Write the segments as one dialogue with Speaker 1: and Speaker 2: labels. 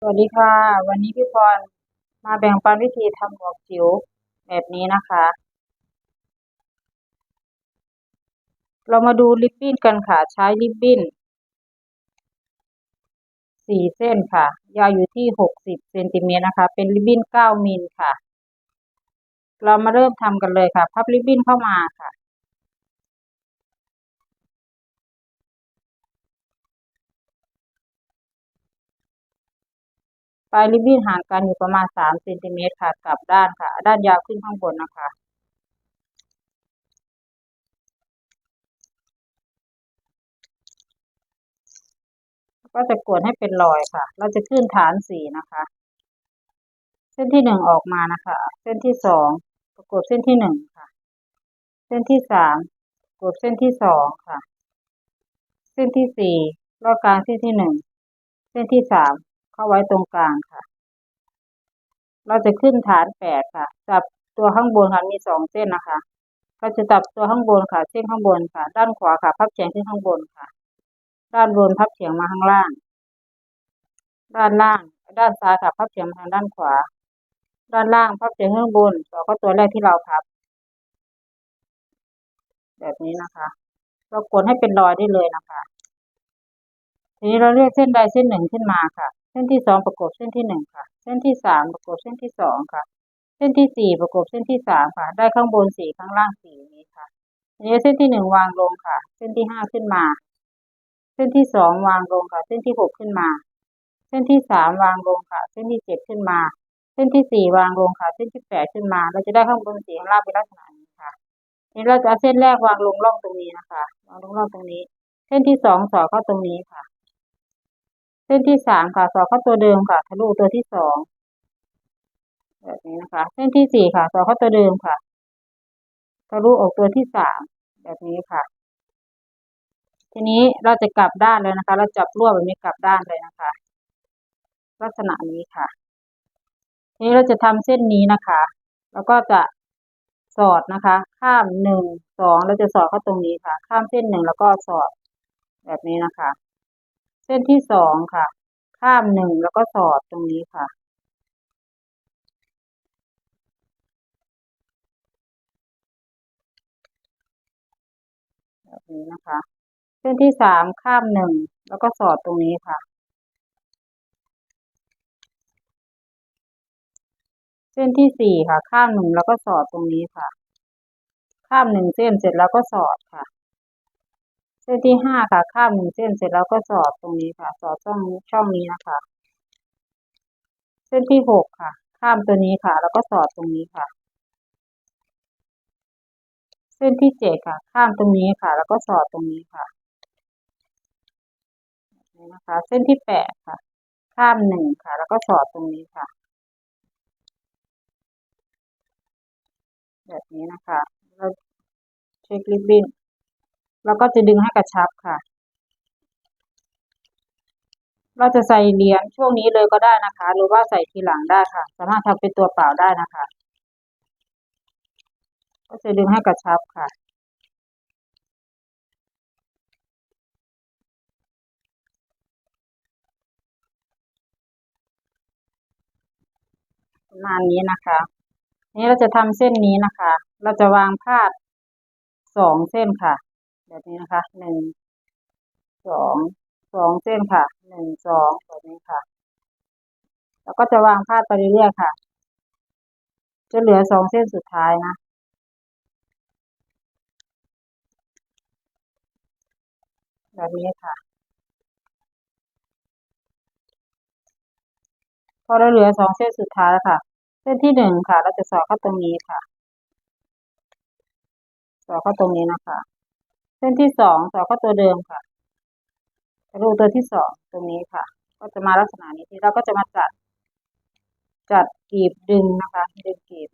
Speaker 1: สวัสดีค่ะ วันนี้พี่พรมาแบ่งปันวิธีทำหมวกจิ๋วแบบนี้นะคะ เรามาดูริบบิ้นกันค่ะ ใช้ริบบิ้นสี่เส้นค่ะ ยาวอยู่ที่หกสิบเซนติเมตรนะคะ เป็นริบบิ้นเก้ามิลค่ะ เรามาเริ่มทำกันเลยค่ะ พับริบบิ้นเข้ามาค่ะ ปลายริบบิ้นห่างกันอยู่ประมาณสามเซนติเมตรค่ะกลับด้านค่ะ ด้านยาวขึ้นข้างบนนะคะ ก็จะกดให้เป็นรอยค่ะ เราจะขึ้นฐานสีนะคะ เส้นที่หนึ่งออกมานะคะ เส้นที่สองประกบเส้นที่หนึ่งค่ะ เส้นที่สามประกบเส้นที่สองค่ะ เส้นที่สี่ลอดกลางเส้นที่หนึ่งเส้นที่สาม เข้าไว้ตรงกลางค่ะ เราจะขึ้นฐานแปดค่ะ จับตัวข้างบนค่ะมีสองเส้นนะคะเราจะจับตัวข้างบนค่ะ เส้นข้างบนค่ะ ด้านขวาค่ะ พับเฉียงขึ้นข้างบนค่ะ ด้านบนพับเฉียงมาข้างล่าง ด้านล่าง ด้านซ้ายค่ะ พับเฉียงมาทางด้านขวา ด้านล่างพับเฉียงข้างบนต่อก็ตัวแรกที่เราพับ แบบนี้นะคะ เรากดให้เป็นรอยได้เลยนะคะทีนี้เราเลือกเส้นใดเส้นหนึ่งขึ้นมาค่ะ ส้นที่สองประกบเส้นที่หนึ่งค่ะ เส้นที่สามประกบเส้นที่สองค่ะ เส้นที่สี่ประกบเส้นที่สามค่ะ ได้ข้างบนสี่ข้างล่างสี่นี้ค่ะทีนี้เส้นที่หนึ่งวางลงค่ะ เส้นที่ห้าขึ้นมา เส้นที่สองวางลงค่ะ เส้นที่หกขึ้นมา เส้นที่สามวางลงค่ะ เส้นที่เจ็ดขึ้นมา เส้นที่สี่วางลงค่ะ เส้นที่แปดขึ้นมา เราจะได้ข้างบนสี่ข้างล่างเป็นลักษณะนี้ค่ะทีนี้เราจะเอาเส้นแรกวางลงร่องตรงนี้นะคะ วางลงร่องตรงนี้ เส้นที่สองสอดเข้าตรงนี้ค่ะ เส้นที่สามค่ะ สอดเข้าตัวเดิมค่ะทะลุตัวที่สองแบบนี้นะคะ เส้นที่สี่ค่ะ สอดเข้าตัวเดิมค่ะทะลุออกตัวที่สามแบบนี้ค่ะ ทีนี้เราจะกลับด้านเลยนะคะ เราจับรวบแบบนี้กลับด้านเลยนะคะ ลักษณะนี้ค่ะ ทีนี้เราจะทำเส้นนี้นะคะ แล้วก็จะสอดนะคะ ข้ามหนึ่งสองเราจะสอดเข้าตรงนี้ค่ะ ข้ามเส้นหนึ่งแล้วก็สอดแบบนี้นะคะ เส้นที่สองค่ะ ข้ามหนึ่งแล้วก็สอดตรงนี้ค่ะ แบบนี้นะคะ เส้นที่สามข้ามหนึ่งแล้วก็สอดตรงนี้ค่ะ เส้นที่สี่ค่ะ ข้ามหนึ่งแล้วก็สอดตรงนี้ค่ะ ข้ามหนึ่งเส้นเสร็จแล้วก็สอดค่ะ เส้นที่ห้าค่ะข้ามหนึ่งเส้นเสร็จแล้วก็สอดตรงนี้ค่ะ สอดช่องช่องนี้นะคะ เส้นที่หกค่ะ ข้ามตัวนี้ค่ะ แล้วก็สอดตรงนี้ค่ะ เส้นที่เจ็ดค่ะ ข้ามตรงนี้ค่ะ แล้วก็สอดตรงนี้ค่ะนี่นะคะ เส้นที่แปดค่ะ ข้ามหนึ่งค่ะ แล้วก็สอดตรงนี้ค่ะ แบบนี้นะคะเราเช็คริบบิ้น แล้วก็จะดึงให้กระชับค่ะ เราจะใส่เหรียญช่วงนี้เลยก็ได้นะคะ หรือว่าใส่ทีหลังได้ค่ะ สามารถทำเป็นตัวเปล่าได้นะคะ ก็จะดึงให้กระชับค่ะประมาณนี้นะคะ นี้เราจะทำเส้นนี้นะคะ เราจะวางพาดสองเส้นค่ะ แบบนี้นะคะหนึ่งสองสองเส้นค่ะหนึ่งสองแบบนี้ค่ะ แล้วก็จะวางพาดไปเรื่อยๆค่ะ จะเหลือสองเส้นสุดท้ายนะแบบนี้ค่ะ พอเราเหลือสองเส้นสุดท้ายแล้วค่ะ เส้นที่หนึ่งค่ะ เราจะสอดเข้าตรงนี้ค่ะ สอดเข้าตรงนี้นะคะ เส้นที่สองต่อก็ตัวเดิมค่ะรูตัวที่สองตรงนี้ค่ะ ก็จะมาลักษณะนี้ที่เราก็จะมาจัด จัดกีบดึงนะคะดึงกีบ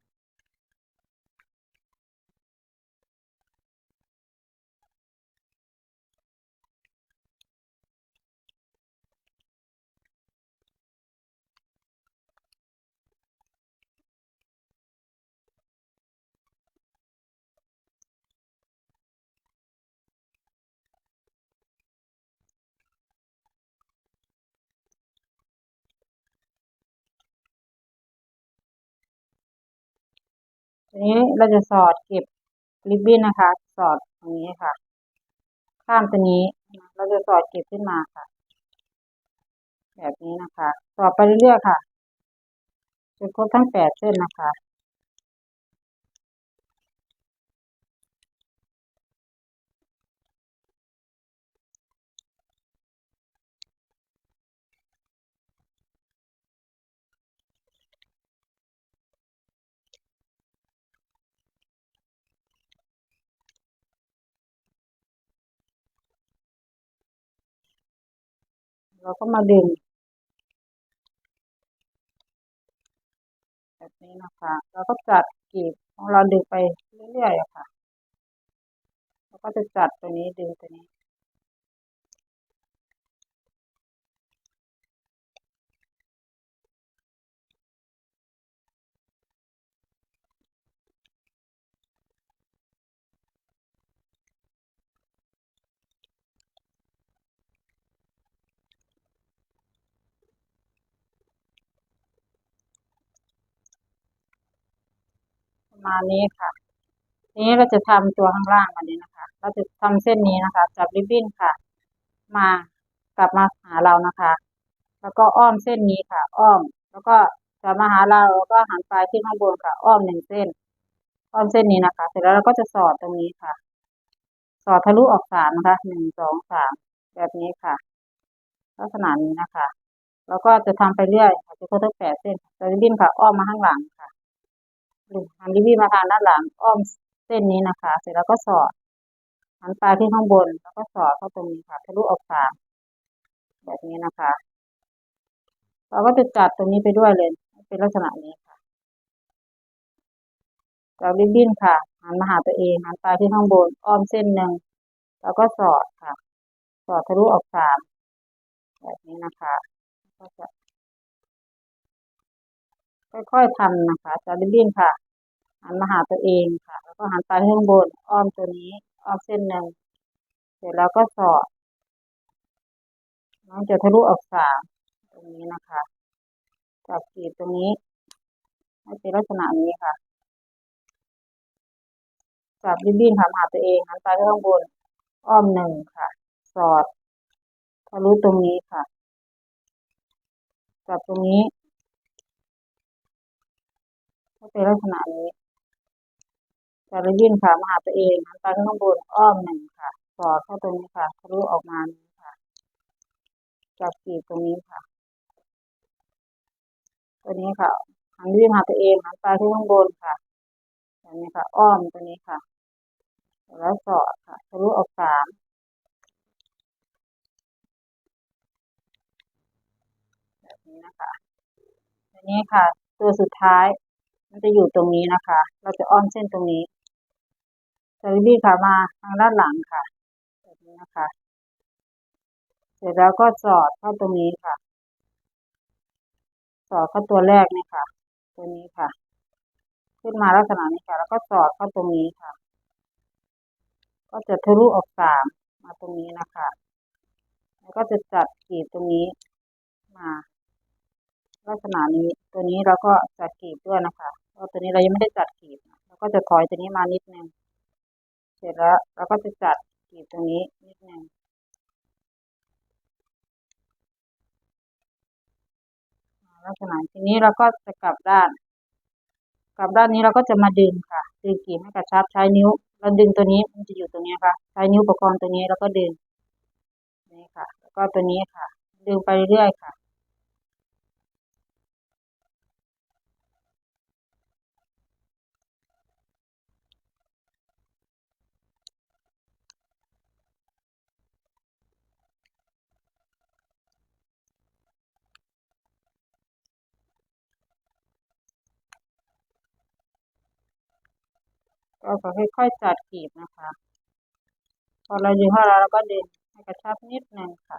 Speaker 1: นี้เราจะสอดเก็บริบบิ้นนะคะ สอดตรงนี้ค่ะ ข้ามตัวนี้ เราจะสอดเก็บขึ้นมาค่ะ แบบนี้นะคะ สอดไปเรื่อยๆค่ะจนครบทั้งแปดเส้นนะคะ เราก็มาดึง แบบนี้นะคะเราก็จัดกีบของเราดึงไปเรื่อยๆอะค่ะเราก็จะจัดตัวนี้ดึงตัวนี้ มาณนี้ค่ะ นี้เราจะทำตัวข้างล่างอันนี้นะคะ เราจะทำเส้นนี้นะคะ จับริบบิ้นค่ะ มากลับมาหาเรานะคะ แล้วก็อ้อมเส้นนี้ค่ะ อ้อม แล้วก็จะมาหาเราแล้วก็หันปลายขึ้นข้างบนค่ะ อ้อมหนึ่งเส้น อ้อมเส้นนี้นะคะ เสร็จแล้วเราก็จะสอดตรงนี้ค่ะ สอดทะลุออกสามนะคะหนึ่งสองสามแบบนี้ค่ะ ลักษณะนี้นะคะ แล้วก็จะทำไปเรื่อยค่ะจะครบทั้งแปดเส้นแต่ริบบิ้นค่ะ อ้อมมาข้างหลังค่ะ หันริบบิ้มาทางด้านหลังอ้อมเส้นนี้นะคะ เสร็จแล้วก็สอดหันปลายที่ข้างบนแล้วก็สอดเข้าตรงนี้ค่ะทะลุออกสามแบบนี้นะคะ เราก็จะจัดตรงนี้ไปด้วยเลยเป็นลักษณะนี้ค่ะจับริบบิ้นค่ะหันมาหาตัวเองหันปลายที่ข้างบนอ้อมเส้นหนึ่งแล้วก็สอดค่ะ สอดทะลุออกสามแบบนี้นะคะก็จะ ค่อยๆทำนะคะจับริบบิ้นค่ะหันมาหาตัวเองค่ะ แล้วก็หันปลายที่ข้างบนอ้อมตัวนี้อ้อมเส้นหนึ่งเสร็จแล้วก็สอดน้องจะทะลุออกสามตรงนี้นะคะจับกีดตรงนี้ให้เป็นลักษณะนี้ค่ะจับริบบิ้นค่ะหาตัวเองหันปลายที่ข้างบนอ้อมหนึ่งค่ะ สอดทะลุตรงนี้ค่ะจับตรงนี้ ให้เป็นลักษณะนี้จับริบบิ้นค่ะมาหาตัวเองหันปลายที่ข้างบนอ้อมหนึ่งค่ะสอดเข้าตรงนี้ค่ะทะลุออกมาค่ะจับกรีดตรงนี้ค่ะ ตัวนี้ค่ะหันริบบิ้นหาตัวเองหันปลายที่ข้างบนค่ะแบบนี้ค่ะ อ้อมตัวนี้ค่ะ แล้วสอดค่ะทะลุออกสามแบบนี้นะคะอันนี้ค่ะ ตัวสุดท้าย มันจะอยู่ตรงนี้นะคะ เราจะอ้อมเส้นตรงนี้สลิบี้ค่ะมาทางด้านหลังค่ะแบบนี้นะคะ เสร็จแล้วก็สอดเข้าตรงนี้ค่ะ สอดเข้าตัวแรกนี่ค่ะ ตัวนี้ค่ะ ขึ้นมาลักษณะนี้ค่ะ แล้วก็สอดเข้าตรงนี้ค่ะ ก็จะทะลุออกสามมาตรงนี้นะคะ แล้วก็จะจัดกรีดตรงนี้มาลักษณะนี้ตัวนี้เราก็จัดกรีบด้วยนะคะ พราตัวนี้เรายังไม่ได้จัดกีบเราก็จะถอยตัวนี้มานิดนึงเสร็จแล้วเราก็จะจัดกีบตรงนี้นิดนึงลักษณะทีนี้เราก็จะกลับด้าน กลับด้านนี้เราก็จะมาดึงค่ะ ดึงกีบให้กระชับใช้นิ้วเราดึงตัวนี้มันจะอยู่ตรงนี้ค่ะ ใช้นิ้วประคองตัวนี้แล้วก็ดึงนี่ค่ะ แล้วก็ตัวนี้ค่ะ ดึงไปเรื่อยๆค่ะ ก็ค่อยๆจัดกีบนะคะ พอเราดึงเข้าแล้วเราก็ดึงให้กระชับนิดนึงค่ะ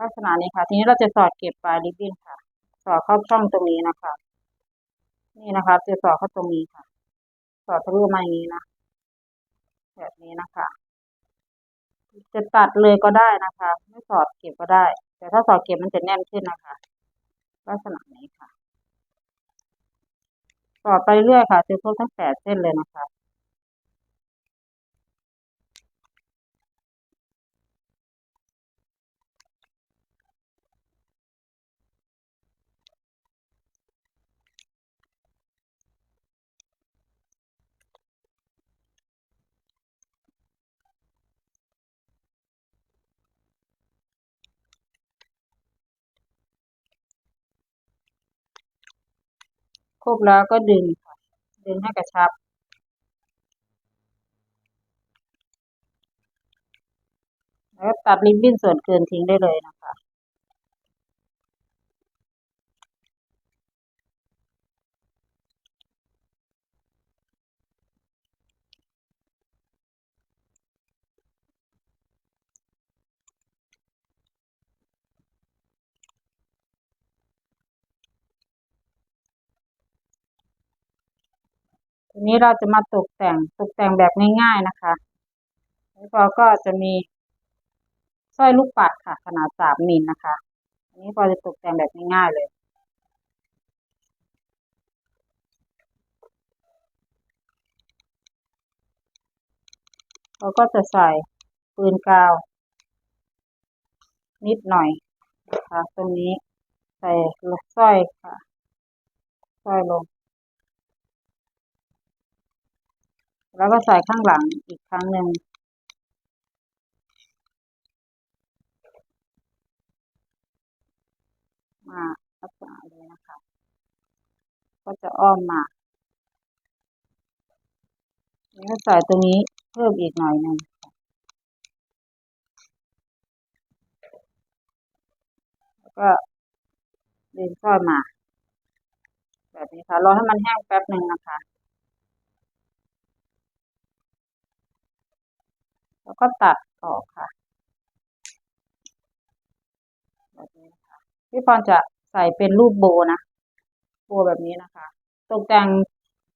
Speaker 1: ลักษณะนี้ค่ะ ทีนี้เราจะสอดเก็บปลายริบบิ้นค่ะ สอดเข้าช่องตรงนี้นะคะ นี่นะคะจะสอดเข้าตรงนี้ค่ะ สอดทะลุมาอย่างนี้นะ แบบนี้นะคะ จะตัดเลยก็ได้นะคะ ไม่สอดเก็บก็ได้ แต่ถ้าสอดเก็บมันจะแน่นขึ้นนะคะ ลักษณะนี้ค่ะ ต่อไปเรื่อยค่ะจนครบทั้งแปดเส้นเลยนะคะ ครบแล้วก็ดึงดึงให้กระชับ แล้วตัดริบบิ้นส่วนเกินทิ้งได้เลยนะคะ นี้เราจะมาตกแต่งตกแต่งแบบง่ายๆนะคะแล้วพอก็จะมีสร้อยลูกปัดค่ะ ขนาดสามมิลนะคะ อันนี้พอจะตกแต่งแบบง่ายๆเลยเราก็จะใส่ปืนกาว นิดหน่อยนะคะตรงนี้ใส่สร้อยค่ะสร้อยลง แล้วก็ใส่ข้างหลังอีกครั้งหนึ่งมาลักษณะเลยนะคะ ก็จะอ้อมมาแล้วใส่ตรงนี้เพิ่มอีกหน่อยหนึ่งแล้วก็ดึงสร้อยมา แบบนี้ค่ะ รอให้มันแห้งแป๊บหนึ่งนะคะ แล้วก็ตัดออกค่ะแบบนี้นะคะพี่พรจะใส่เป็นรูปโบนะโบแบบนี้นะคะ ตกแต่ง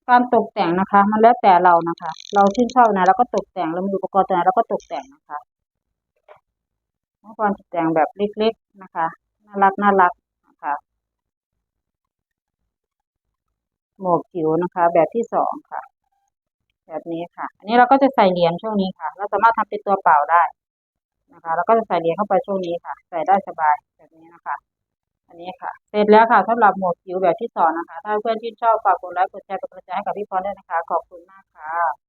Speaker 1: การตกแต่งนะคะ มันแล้วแต่เรานะคะ เราชื่นชอบนะแล้วก็ตกแต่งเรามีอุปกรณ์ตัวไหนเราก็ตกแต่งนะคะพี่พรตกแต่งแบบเล็กๆนะคะน่ารักน่ารักนะคะหมวกจิ๋วนะคะ แบบที่สองค่ะ แบบนี้ค่ะ อันนี้เราก็จะใส่เหรียญช่วงนี้ค่ะ เราสามารถทำเป็นตัวเปล่าได้นะคะแล้วก็จะใส่เหรียญเข้าไปช่วงนี้ค่ะ ใส่ได้สบายแบบนี้นะคะ อันนี้ค่ะ เสร็จแล้วค่ะสำหรับหมวกจิ๋วแบบที่สองนะคะ ถ้าเพื่อนที่ชอบฝากกดไลค์กดแชร์เป็นกำลังใจให้กับพี่พรด้วยนะคะ ขอบคุณมากค่ะ